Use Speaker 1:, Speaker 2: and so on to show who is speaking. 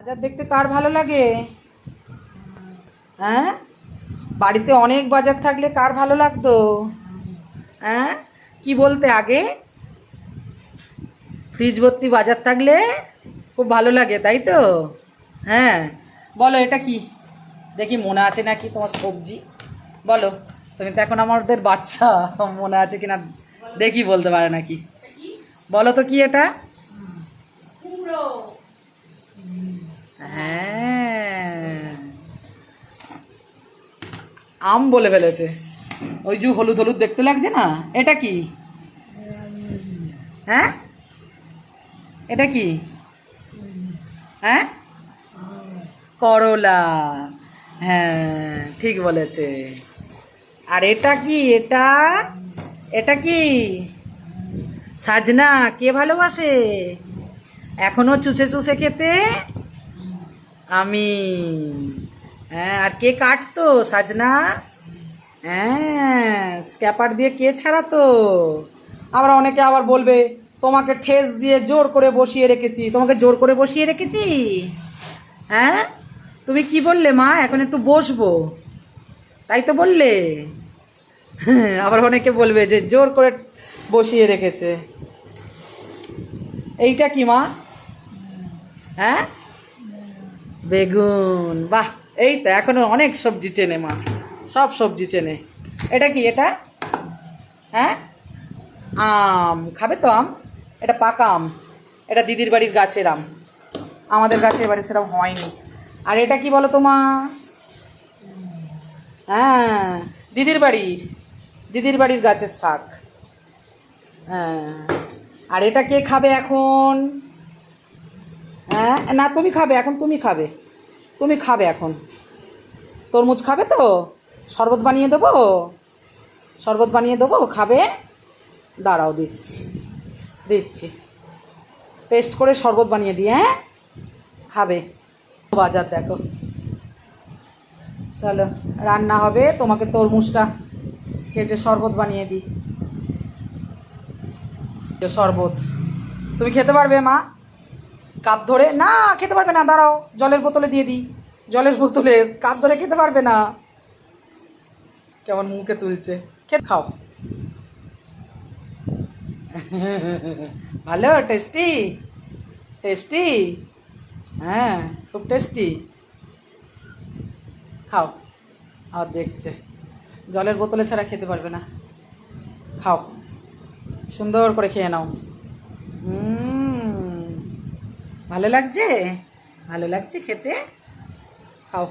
Speaker 1: বাজার দেখতে কার ভালো লাগে? হ্যাঁ? বাড়িতে অনেক বাজার থাকলে কার ভালো লাগতো? হ্যাঁ? কি বলতে আগে? ফ্রিজ ভর্তি বাজার থাকলে খুব ভালো লাগে, তাই তো? হ্যাঁ। বলো, এটা কি? দেখি মনে আছে নাকি তোমার সবজি? বলো, তুমি তো এখন আমাদের বাচ্চা, মনে আছে কিনা দেখি বলতে পারে নাকি? বলো তো কি এটা হ্যাঁ আম বলে ফেলেছে। ওই যে হলুদ হলুদ দেখতে লাগছে না? এটা কি? হ্যাঁ? এটা কি? হ্যাঁ? করলা। হ্যাঁ ঠিক বলেছে। আর এটা কি? এটা? এটা কি? সাজনা, কে ভালোবাসে? এখনও চুষে চুষে খেতে? আমি। হ্যাঁ আর কে কাটতো? সাজনা? হ্যাঁ স্ক্যাপার দিয়ে কে ছাড়াতো? আবার অনেকে আবার বলবে, তোমাকে ঠেস দিয়ে জোর করে বসিয়ে রেখেছি। তোমাকে জোর করে বসিয়ে রেখেছি? হ্যাঁ? তুমি কি বললে, মা? এখন একটু বসবো। তাই তো বললে? আবার অনেকে বলবে যে, জোর করে বসিয়ে রেখেছে। এইটা কি, মা? হ্যাঁ? বেগুন। বাহ! এই তো, এখনও অনেক সবজি চেনে মা। সব সবজি চেনে। এটা কি, এটা? হ্যাঁ? আম। খাবে তো আম? এটা পাকা আম। এটা দিদির বাড়ির গাছের আম। আমাদের গাছের বাড়ি সেরকম হয়নি। আর এটা কি বলো তো মা? হ্যাঁ দিদির বাড়ির দিদির বাড়ির গাছের শাক। হ্যাঁ। আর এটা কে খাবে এখন? হ্যাঁ না, তুমি খাবে, এখন তুমি খাবে। তুমি খাবে এখন। তরমুজ খাবে তো? শরবত বানিয়ে দেবো? শরবত বানিয়ে দেবো, খাবে? দাঁড়াও, দিচ্ছি। দিচ্ছি। পেস্ট করে শরবত বানিয়ে দিই হ্যাঁ? খাবে। বাজার দেখো। চলো, রান্না হবে। তোমাকে তরমুজটা কেটে শরবত বানিয়ে দিই। শরবত। তুমি খেতে পারবে, মা? কাপ ধরে, না, খেতে পারবে না, দাঁড়াও, জলের বোতলে দিয়ে দিই। জলের বোতলে কাপ ধরে খেতে পারবে না। কেমন মুখে তুলছে। খেতে খাও। ভালো টেস্টি টেস্টি হ্যাঁ খুব টেস্টি খাও। আর দেখছে। জলের বোতলে ছাড়া খেতে পারবে না। খাও। সুন্দর করে খেয়ে নাও। হুম ভালো লাগছে? ভালো লাগছে খেতে? খাও।